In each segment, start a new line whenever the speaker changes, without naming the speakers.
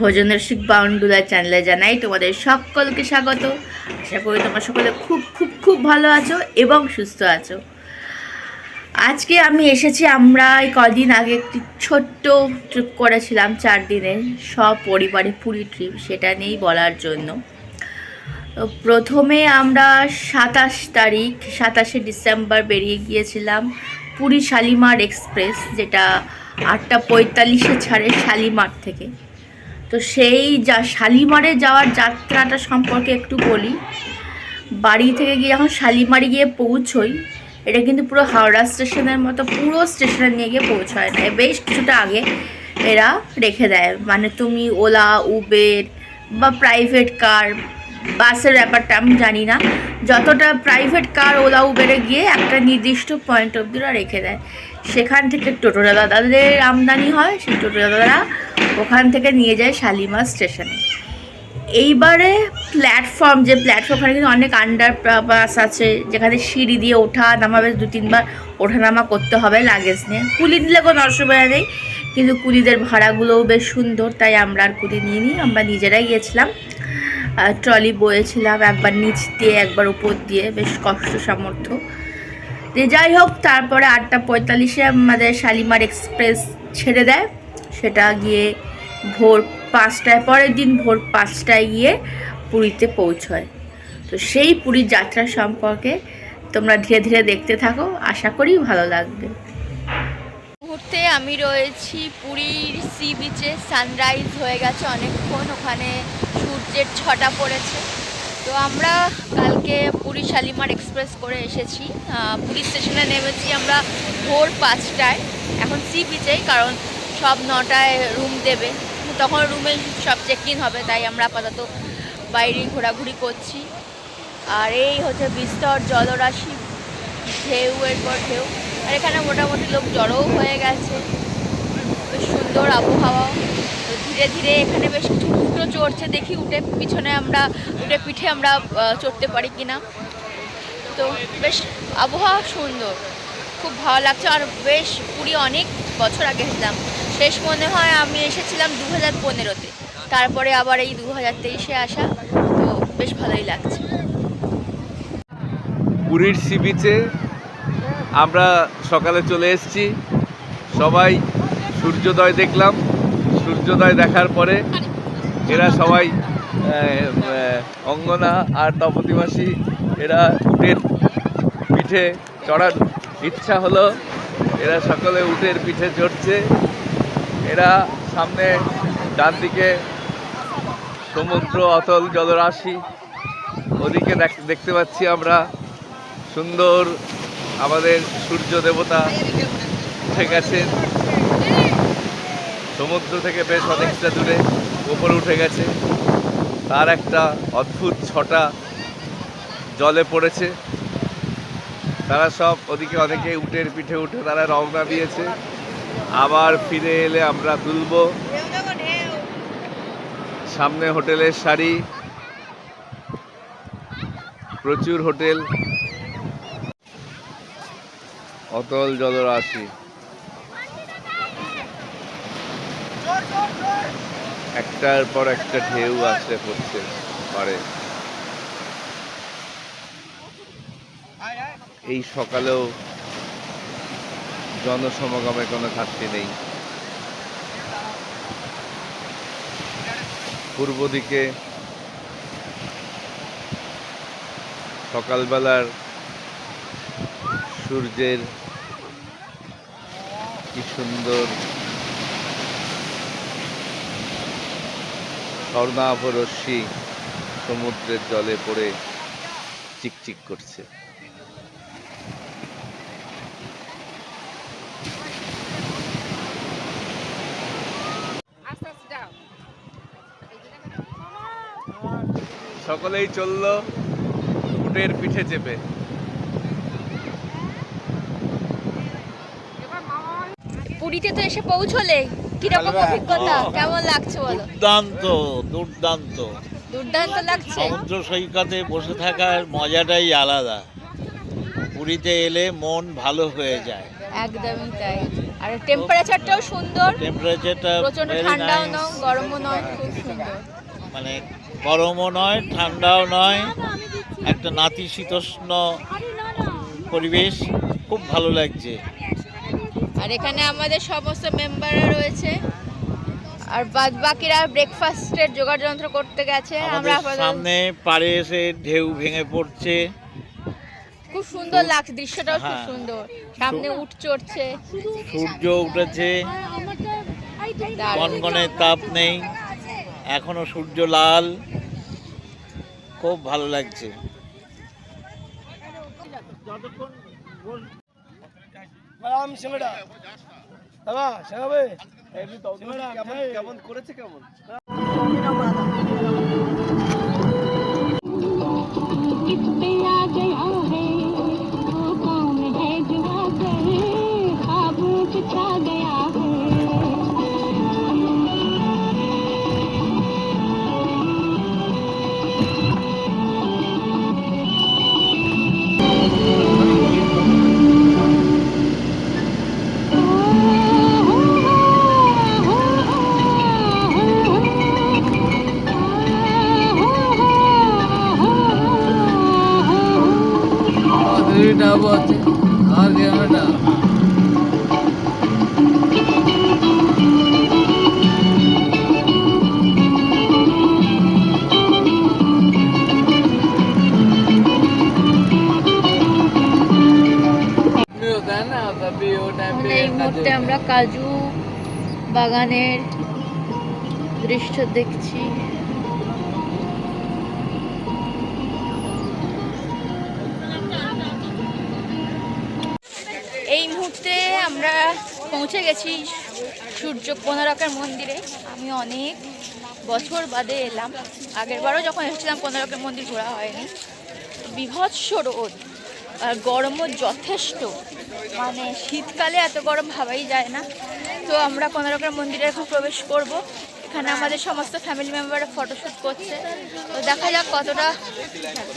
ভোজনের শিখ বাউন্ডুলার চ্যানেলে জানাই তোমাদের সকলকে স্বাগত। আশা করি তোমরা সকলে খুব খুব খুব ভালো আছো এবং সুস্থ আছো। আজকে আমি এসেছি, আমরা কদিন আগে একটি ছোট্ট ট্রিপ করেছিলাম চার দিনের সব পরিবারে পুরী ট্রিপ সেটা নিয়েই বলার জন্য। প্রথমে আমরা সাতাশ তারিখ, সাতাশে ডিসেম্বর বেরিয়ে গিয়েছিলাম পুরী শালিমার এক্সপ্রেস, যেটা আটটা পঁয়তাল্লিশে ছাড়ে শালিমার থেকে। তো সেই যা শালিমারে যাওয়ার যাত্রাটা সম্পর্কে একটু বলি। বাড়ি থেকে গিয়ে যখন শালিমারে গিয়ে পৌঁছই, এটা কিন্তু পুরো হাওড়া স্টেশনের মতো, পুরো স্টেশনে নিয়ে গিয়ে পৌঁছায় না। বেশ কিছুটা আগে এরা রেখে দেয়। মানে তুমি ওলা, উবের বা প্রাইভেট কার বাসের ব্যাপারটা আমি জানি না। যতটা প্রাইভেট কার ওলা উবেরে গিয়ে একটা নির্দিষ্ট পয়েন্ট অব্দি ওরা রেখে দেয়। সেখান থেকে টোটো দাদাদের আমদানি হয়, সেই টোটো দাদারা ওখান থেকে নিয়ে যায় শালিমার স্টেশনে এইবারে প্ল্যাটফর্ম যে প্ল্যাটফর্ম ওখানে কিন্তু অনেক আন্ডার বাস আছে, যেখানে সিঁড়ি দিয়ে ওঠা নামা বেশ দু তিনবার, ওঠানামা করতে হবে লাগেজ নিয়ে। কুলি দিলে কোনো অসুবিধা নেই, কিন্তু কুলিদের ভাড়াগুলোও বেশ সুন্দর, তাই আমরা আর কুলি নিয়ে নিই আমরা নিজেরাই গিয়েছিলাম। ট্রলি বয়েছিলাম একবার নিচ দিয়ে, একবার উপর দিয়ে, বেশ কষ্ট, সামর্থ্য। যে যাই হোক, তারপরে আটটা পঁয়তাল্লিশে আমাদের শালিমার এক্সপ্রেস ছেড়ে দেয়। সেটা গিয়ে ভোর পাঁচটায়, পরের দিন ভোর পাঁচটায় গিয়ে পুরীতে পৌঁছয়। তো সেই পুরীর যাত্রা সম্পর্কে তোমরা ধীরে ধীরে দেখতে থাকো। আশা করি ভালো লাগবে। আমি রয়েছি পুরীর সি বিচে। সানরাইজ হয়ে গেছে অনেকক্ষণ, ওখানে সূর্যের ছটা পড়েছে। তো আমরা কালকে পুরী শালিমার এক্সপ্রেস করে এসেছি। পুরী স্টেশনে নেমেছি আমরা ভোর পাঁচটায়। এখন সি বিচেই, কারণ সব নটায় রুম দেবে। তখন রুমে সব চেক ইন হবে, তাই আমরা আপাতত বাইরেই ঘোরাঘুরি করছি। আর এই হচ্ছে বিস্তর জলরাশি। ঢেউয়ের পর ঢেউ। আর এখানে মোটামুটি লোক জড়ো হয়ে গেছে। বেশ সুন্দর আবহাওয়া। ধীরে ধীরে এখানে বেশ কিছু উঠো চড়ছে। দেখি উঠে পিছনে আমরা, উঠে পিঠে আমরা চড়তে পারি কিনা। তো বেশ আবহাওয়া সুন্দর। খুব ভালো লাগছে। আর বেশ পুরী অনেক বছর আগে এসেছিলাম। শেষ মনে হয় আমি এসেছিলাম দু হাজার পনেরোতে। তারপরে আবার এই দু হাজার তেইশে আসা। তো বেশ ভালোই লাগছে।
পুরীর সি বিচে আমরা সকালে চলে এসেছি। সবাই সূর্যোদয় দেখলাম। সূর্যোদয় দেখার পরে এরা সবাই অঙ্গনা আর তপতি মাসি এরা উটের পিঠে চড়ার ইচ্ছা হলো। এরা সকলে উটের পিঠে চড়ছে। এরা সামনে ডান দিকে সমুদ্র অতল জলরাশি। ওদিকে দেখ- দেখতে পাচ্ছি আমরা সুন্দর আমাদের সূর্য দেবতা উঠে গেছেন সমুদ্র থেকে বেশ অনেকটা দূরে ওপরে উঠে গেছে। তার একটা অদ্ভুত ছটা জলে পড়েছে। তারা সব ওদিকে অনেকে উটের পিঠে উঠে তারা রওনা দিয়েছে। আবার ফিরে এলে আমরা তুলব সামনে হোটেলের শাড়ি। প্রচুর হোটেল। অতল জলরাশি একটার পর একটা ঢেউ আসে পড়ছে পারে। এই সকালেও জনসমাগমের কোনো ঘাটতি নেই। পূর্ব দিকে সকালবেলার সূর্যের কি সুন্দর। স্বর্ণাভ রশ্মি সমুদ্রের জলে পড়ে চিকচিক করছে। সকলেই চলল উটের পিঠে চেপে।
পুরীতে তো এসে পৌঁছলে কীরকম? অভিজ্ঞতা? কেমন লাগছে বলো?
দুর্দান্ত দুর্দান্ত।
দুর্দান্ত লাগছে?
সমুদ্র সৈকতে বসে থাকার মজাটাই আলাদা। পুরীতে এলে মন ভালো হয়ে যায়।
একদমই তাই। আর টেম্পারেচারটাও সুন্দর।
টেম্পারেচারটা
প্রচণ্ড ঠান্ডাও নয় গরমও নয় খুব সুন্দর।
মানে গরমও নয় ঠান্ডাও নয়। একটা নাতিশীতোষ্ণ পরিবেশ খুব ভালো লাগছে।
আর এখানে আমাদের সমস্ত মেম্বাররা রয়েছে। আর বাদ বাকিরা ব্রেকফাস্টের জোগাড় যন্ত্র করতে গেছে। আমরা
সামনে পাড়ে এসে ঢেউ ভেঙে পড়ছে।
খুব সুন্দর লাগছে দৃশ্যটাও খুব
হ্যাঁ।
সুন্দর। সামনে উঠ চড়ছে।
সূর্য উঠেছে। কনকনে তাপ নেই। এখনও সূর্য লাল। খুব ভালো লাগছে।
ম্যাডাম সিঙ্গড়া দাদা শেখাবে
কেমন করেছে কেমন
किस पे आ गया है वो कौन है जो आकर ख्वाबों च छा गया
মানে এই মুহূর্তে আমরা কাজু বাগানের দৃশ্য দেখছি। এই মুহূর্তে আমরা পৌঁছে গেছি সূর্য কোনারকের মন্দিরে। আমি অনেক বছর বাদে এলাম। আগের বারও যখন এসেছিলাম কোনারকের মন্দির ঘোরা হয়নি। বিভৎস রোদ। গরমও যথেষ্ট। মানে শীতকালে এত গরম ভাবাই যায় না। তো আমরা কোনারকের মন্দিরে এখন প্রবেশ করব। এখানে আমাদের সমস্ত ফ্যামিলি মেম্বাররা ফটোশ্যুট করছে। তো দেখা যাক কতটা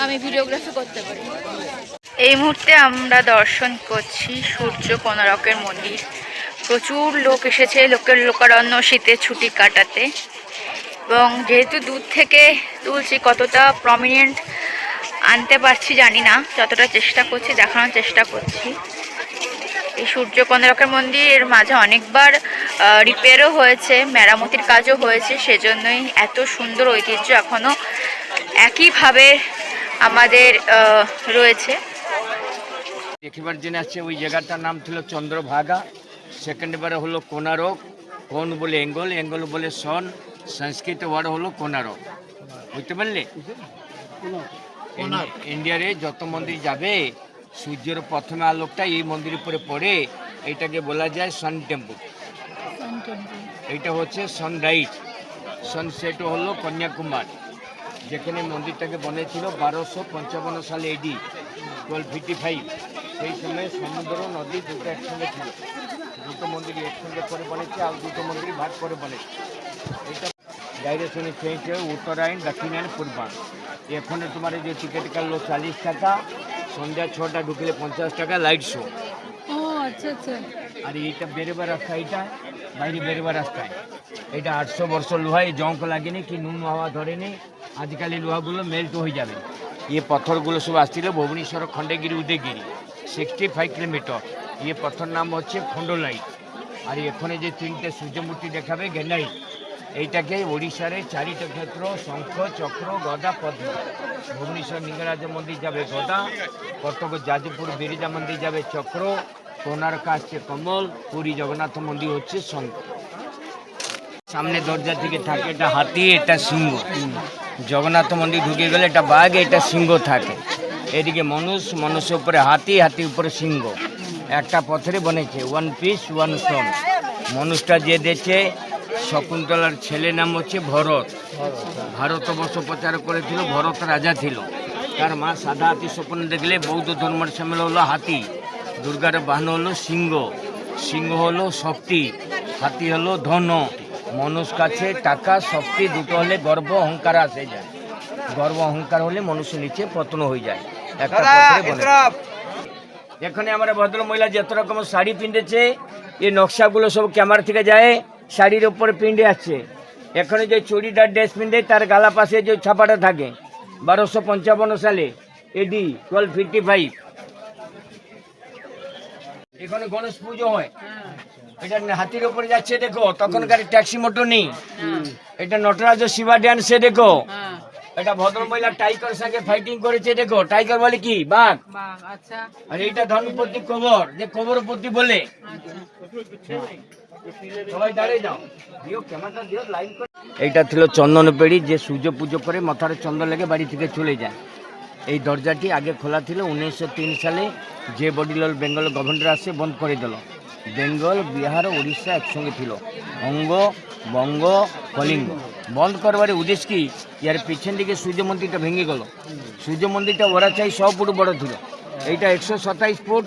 আমি ভিডিওগ্রাফি করতে পারি। এই মুহূর্তে আমরা দর্শন করছি সূর্য কোনারকের মন্দির। প্রচুর লোক এসেছে, লোকের লোকারণ্য শীতের ছুটি কাটাতে। এবং যেহেতু দূর থেকে তুলছি কতটা প্রমিনেন্ট আনতে পারছি, জানি না। যতটা চেষ্টা করছি, দেখানোর চেষ্টা করছি। এই সূর্য কোনারকের মন্দির মাঝে অনেকবার রিপেয়ারও হয়েছে, মেরামতির কাজও হয়েছে, সেজন্যই এত সুন্দর ঐতিহ্য এখনও একইভাবে আমাদের রয়েছে।
দেখিবার জন্য আছে ওই জায়গাটার নাম ছিল চন্দ্রভাগা। সেকেন্ড বারে হলো কোনারক কোন বলে এঙ্গল এঙ্গল বলে সন, সংস্কৃত ওয়ার্ড হলো কোনারক বুঝতে পারলে? ইন্ডিয়ারে যত মন্দির যাবে সূর্যের প্রথমে আলোকটা এই মন্দিরের উপরে পড়ে এইটাকে বলা যায় সান টেম্পল এইটা হচ্ছে সানরাইজ সানসেট হলো কন্যাকুমার যেখানে মন্দিরটাকে বনেছিল বারোশো পঞ্চান্ন সালে এডি টুয়েলভ ফিফটি ফাইভ সেই সময় সমুদ্র নদী দুটো একসঙ্গে ছিল। দুটো মন্দির একসঙ্গে করে বনেছে আর দুটো মন্দির ভাগ করে বনেছে এটা ডাইরেকশনে চেঞ্জ হয়ে উত্তরায়ণ দক্ষিণায়ন পূর্বায়ণ। এখানে তোমার যে টিকিট কাটলো চালিশ টাকা সন্ধ্যা ছটা ঢুকলে পঞ্চাশ টাকা লাইট শো আর এইটা বেরোবার রাস্তা এইটা বাইরে বেরোবার রাস্তায়। এটা আটশো বর্ষ লোহা এই জঙ্ক লাগেনি কি নুন হাওয়া ধরেনি। আজকাল এই লোহাগুলো মেল্ট হয়ে যাবে। ইয়ে পথরগুলো সব আসছিল Bhubaneswar Khandagiri Udayagiri sixty five kilometer ইয়ে পথর নাম হচ্ছে খণ্ডলাইট। আর এখানে যে তিনটে সূর্যমূর্তি দেখাবে গ্যানাইট এইটাকে ওড়িশারে চারিটা ক্ষেত্র শঙ্খ, চক্র, গদা, পদ্ম। ভুবনেশ্বর লিঙ্গরাজ মন্দির যাবে গদা কটক যাজপুর বিরিজা মন্দির যাবে চক্র কোনারক আসছে কমল, পুরী জগন্নাথ মন্দির হচ্ছে শঙ্খ। সামনে দরজা থেকে থাকে এটা হাতি, এটা সিংহ। জগন্নাথ মন্দির ঢুকে গেলে এটা বাঘ, এটা সিংহ থাকে। এদিকে মানুষ মানুষের উপরে হাতি হাতির উপরে সিংহ। একটা পথরে বনেছে ওয়ান পিস ওয়ান স্টোন মানুষটা যে দেখছে শকুন্তলার ছেলে নাম হচ্ছে ভরত। ভারতবর্ষ প্রচার করেছিল ভরত রাজা ছিল। তার মা সাদা হাতি স্বপ্ন দেখলে বৌদ্ধ ধর্মের সামিল হলো হাতি দুর্গার বাহন হলো সিংহ সিংহ হলো শক্তি হাতি হলো ধন। মানুষ কাছে টাকা শক্তি দুটো হলে গর্ব অহংকার আসে যায়। গর্ব অহংকার হলে মানুষ নিচে পতন হয়ে যায়। একটা। এখানে আমার ভদ্র মহিলা যত রকম শাড়ি পিঁধেছে এই নকশাগুলো সব ক্যামেরা থেকে যায়। শাড়ির ওপরে পিন্ডে আসছে এখানে যে চুড়িদার ড্রেস পিন্ডে তার গালা পাশে যে ছাপাটা থাকে বারোশো পঞ্চান্ন সালে এডি টুয়েলভ ফিফটি ফাইভ এখানে গণেশ পুজো হয়। এটা হাতির উপরে যাচ্ছে দেখো তখনকার ট্যাক্সি মোটর নেই। এটা নটরাজ শিবা ড্যান্সে দেখো। এটা ভদ্র মহিলা টাইগার সঙ্গে ফাইটিং করেছে দেখো। টাইগার বলে কি? বাঘ। আর এটা ধনুপতি কবর যে কবরপতি বলে। এইটা ছিল চন্দন পেড়ি যে সূর্য পুজো করে মাথার চন্দন লেগে বাড়ি থেকে চলে যায়। এই দরজাটি আগে খোলা ছিল উনিশশো তিন সালে, যে বডিলাল বেঙ্গল গভর্নর আসে, বন্ধ করে দিল। বেঙ্গল, বিহার ও উড়িষ্যা একসঙ্গে ছিল। অঙ্গ, বঙ্গ, কলিঙ্গ। বন্ধ করবার উদ্দেশ্য কি? ইয়ার পিছন দিকে সূর্য মন্দিরটা ভেঙে গেল। সূর্য মন্দিরটা ওরা চাই সব ফুট বড় ছিল এইটা একশো সাতাইশ ফুট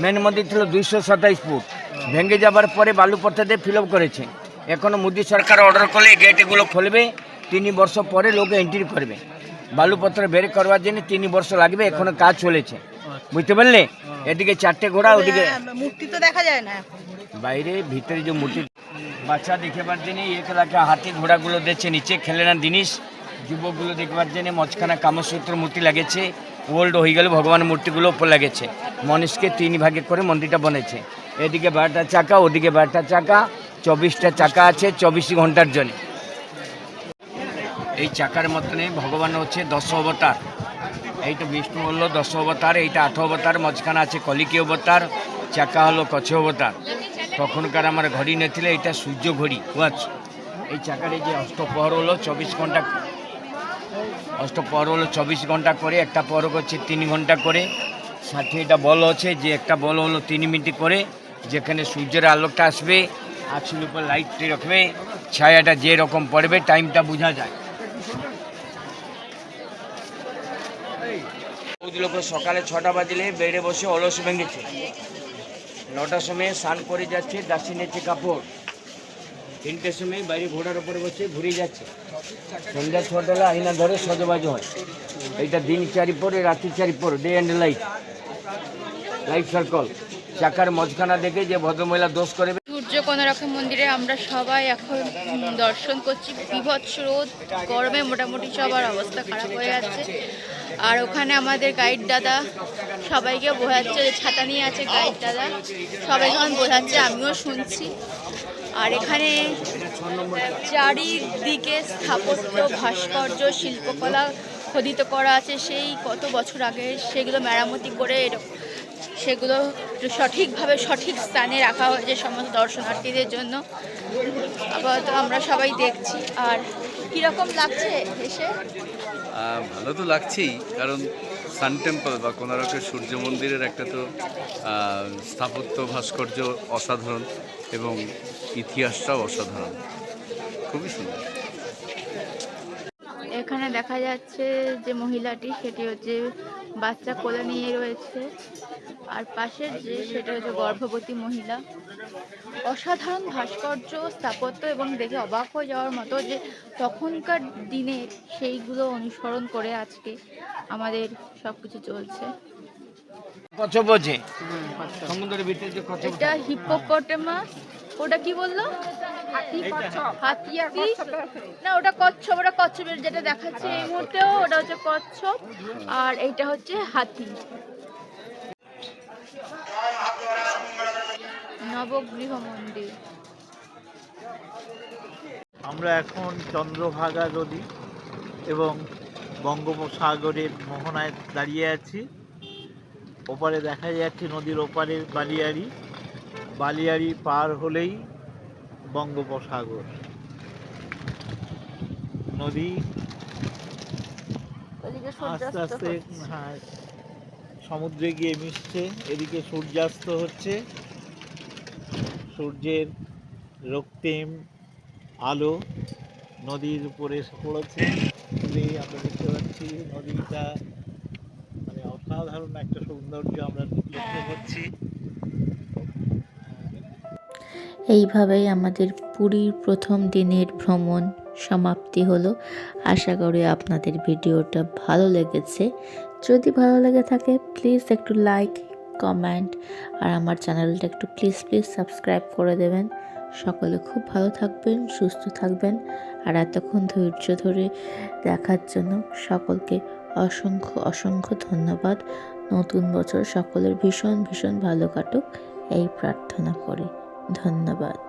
মেন মন্দির ছিল দুইশো সাতাইশ ফুট। ভেঙে যাবার পরে বালু পথ্থাতে ফিল আপ করেছে। এখনও মোদী সরকার অর্ডার করলে গেট এগুলো খুলবে তিন বর্ষ পরে লোক এন্ট্রি করবে। বালুপত্র বের করবার জন্য তিন বর্ষ লাগবে এখনও কাজ চলেছে। বুঝতে পারলে? এদিকে চারটে ঘোড়া ওদিকে
মূর্তি তো দেখা যায় না
বাইরে ভিতরে যে মূর্তি বাচ্চা দেখবার জন্য এক লাখে হাতি ঘোড়াগুলো দেখছে নিচে খেলেনা জিনিস। যুবকগুলো দেখবার জন্য মঝখানা কামসূত্র মূর্তি লাগেছে। ওল্ড হয়ে গেলে ভগবানের মূর্তিগুলো উপর লাগেছে। মনীষকে তিন ভাগে করে মন্দিরটা বনেছে এদিকে বারোটা চাকা, ওদিকে বারোটা চাকা, চব্বিশটা চাকা আছে, চব্বিশ ঘণ্টার জন্য। এই চাকার মতনে ভগবান হচ্ছে দশ অবতার। এইটা বিষ্ণু হলো দশ অবতার এইটা আঠ অবতার, মাঝখানে আছে কলিকি অবতার, চাকা হলো কচ্ছ অবতার। তখনকার আমার ঘড়ি নেছিল এটা সূর্য ঘড়ি ওয়াচ এই চাকার যে অষ্টপহর হলো, চব্বিশ ঘণ্টা অষ্টপহর হলো চব্বিশ ঘণ্টা করে, একটা পহর হচ্ছে তিন ঘণ্টা করে। সাথে এটা বল আছে যে একটা বল হলো তিন মিনিট করে, যেখানে সূর্যের আলোকটা আসবে আঁচুর উপর লাইট রাখবে, ছায়াটা যে রকম পড়বে টাইমটা বোঝা যায়। লোক সকালে ছটা বাজলে বেড়ে বসে অলস ভেঙেছে। নটার সময় স্নান করে যাচ্ছে দাসী নেছে কাপড়। তিনটের সময় বাইরে ঘোড়ার উপরে বসে ঘুরে যাচ্ছে। সন্ধ্যা ছটালে আইনা ধরে সজবাজ হয়। এইটা দিন চারি পরে রাত্রি চারি পর day and light life circle চাকার মজখানা দেখে যে ভদ্রমহিলা দোষ করে
সূর্য কোনারক মন্দিরে আমরা সবাই এখন দর্শন করছি। বিভৎস রোদ, গরমে মোটামুটি সবার অবস্থা খারাপ হয়ে যাচ্ছে। আর ওখানে আমাদের গাইড দাদা সবাইকে বোঝাচ্ছে ছাতা নিয়ে আছে গাইড দাদা। সবাই যখন বোঝাচ্ছে, আমিও শুনছি। আর এখানে চারিদিকে স্থাপত্য, ভাস্কর্য, শিল্পকলা খোদিত করা আছে। সেই কত বছর আগে সেগুলো মেরামতি করে সেগুলো সঠিকভাবে সঠিক স্থানে রাখা হয়েছে সমস্ত দর্শনার্থীদের জন্য। আপাতত আমরা সবাই দেখছি। আর কীরকম লাগছে এসে?
ভালো তো লাগছেই, কারণ সান টেম্পল বা কোনারকের সূর্য মন্দিরের একটা তো স্থাপত্য, ভাস্কর্য অসাধারণ এবং ইতিহাসটাও অসাধারণ। খুবই সুন্দর।
এখানে দেখা যাচ্ছে যে মহিলাটি সেটি হচ্ছে বাচ্চা কোলে নিয়ে রয়েছে। আর পাশের যে সেটা হচ্ছে গর্ভবতী মহিলা। অসাধারণ ভাস্কর্য স্থাপত্য এবং দেখে অবাক হয়ে যাওয়ার মতো যে তখনকার দিনে সেইগুলো অনুসরণ করে আজকে আমাদের সব কিছু চলছে
কচ্ছপ বোঝে সমুদ্রের ভিতরে যে কচ্ছপ
এটা হিপ্পোপটেমাস ওটা কি বলল? হাতি হাতি না ওটা কচ্ছপ ওটা কচ্ছপের যেটা দেখাচ্ছে এই মুহূর্তেও ওটা হচ্ছে কচ্ছপ। আর এইটা হচ্ছে হাতি। নবগৃহ মন্দির।
আমরা এখন চন্দ্রভাগা নদী এবং বঙ্গোপসাগরের মোহনায় দাঁড়িয়ে আছি। ওপারে দেখা যাচ্ছে নদীর ওপারে বালিয়াড়ি। বালিয়াড়ি পার হলেই বঙ্গোপসাগর। নদী আস্তে আস্তে হ্যাঁ সমুদ্রে গিয়ে মিশছে এদিকে সূর্যাস্ত হচ্ছে। সূর্যের রক্তিম আলো নদীর উপরে এসে পড়েছে। আমরা দেখতে পাচ্ছি নদীটা মানে অসাধারণ একটা সৌন্দর্য আমরা লক্ষ্য করছি।
এইভাবেই আমাদের পুরীর প্রথম দিনের ভ্রমণ সমাপ্তি হলো। আশা করি আপনাদের ভিডিওটা ভালো লেগেছে। যদি ভালো লেগে থাকে প্লিজ একটু লাইক কমেন্ট আর আমার চ্যানেলটা একটু প্লিজ প্লিজ সাবস্ক্রাইব করে দেবেন। সকলে খুব ভালো থাকবেন, সুস্থ থাকবেন, আর এতক্ষণ ধৈর্য ধরে দেখার জন্য সকলকে অসংখ্য অসংখ্য ধন্যবাদ। নতুন বছর সকলের ভীষণ ভীষণ ভালো কাটুক, এই প্রার্থনা করি। ধন্যবাদ।